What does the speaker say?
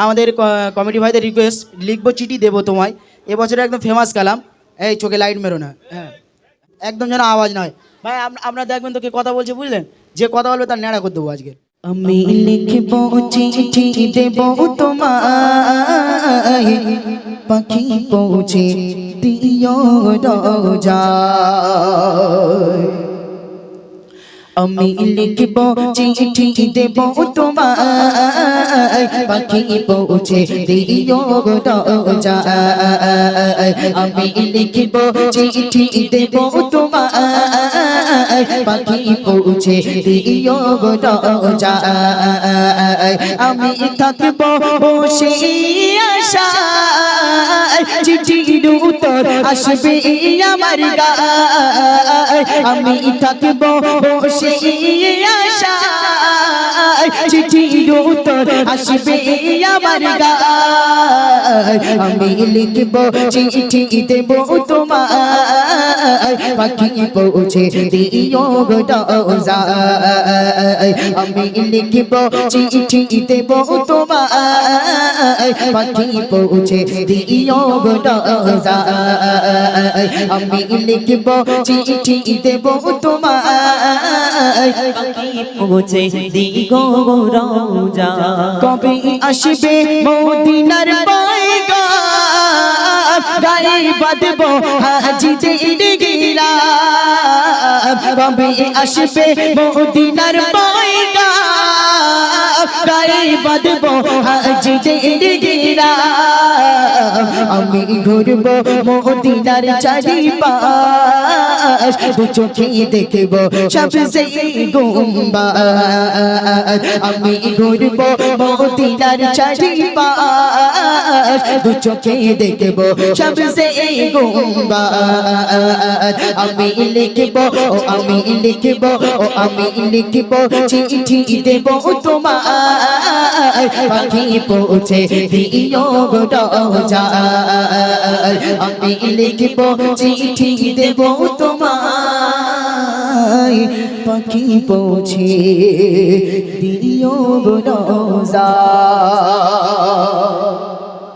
আমাদের কমিটি ভাইদের রিকোয়েস্ট লিখব, চিঠি দেবো তোমায়। এবছরে একদম ফেমাস কালাম। এই চোখে লাইট মেরো না। হ্যাঁ। একদম যেন আওয়াজ নয়। ভাই আপ- আপনারা দেখবেন তো কে কথা বলছে, বুঝলেন? যে কথা বলবে তার ন্যাড়া করে দেবো আজকে। আমি লিখব, চিঠি দেব তোমায়। পাখি পৌঁছে দিও রোজা আমি লিখব, চিঠি দেব তোমায়। পাখি পৌঁছে দিও রোজা আমি লিখব চিঠি দেব তোমায়। পাখি পৌঁছে দিও রোজা আমি থাকব বসে আশা চিঠির উত্তর আসবে আমার গায়। আমি থাকব বসে আশা চিঠির উত্তর আসবে আমার গায়। আমি লিখব চিঠি দেব তোমায়। পাখি পৌঁছে দিও রোজা আমি লিখব চিঠি দেব তোমায় পাখি পৌঁছে দিও রোজা আমি লিখব চিঠি দেব তোমায় পৌঁছে দিগো রোজা কবে আসবে মদিনার পায়গা গায়ে বাঁধব হাজিদের গিরা কবে আসবে মদিনার পায়গা গায়ে বাঁধব হাজিদের গিরা আমি ঘুরব মদিনার চারি পাশ দু চোখে দেখব সবসে গুম্বা আমি ঘুরব মদিনার চারি পাশ দু চোখে দেখব সবসে গুম্বা আমি লিখব আমি লিখব, ও আমি লিখব, চিঠি দেব তোমায়। পাখি পৌঁছে দিও রোজা আমি লিখব চিঠি দেব তোমায়। পাখি পৌঁছে দিও রোজা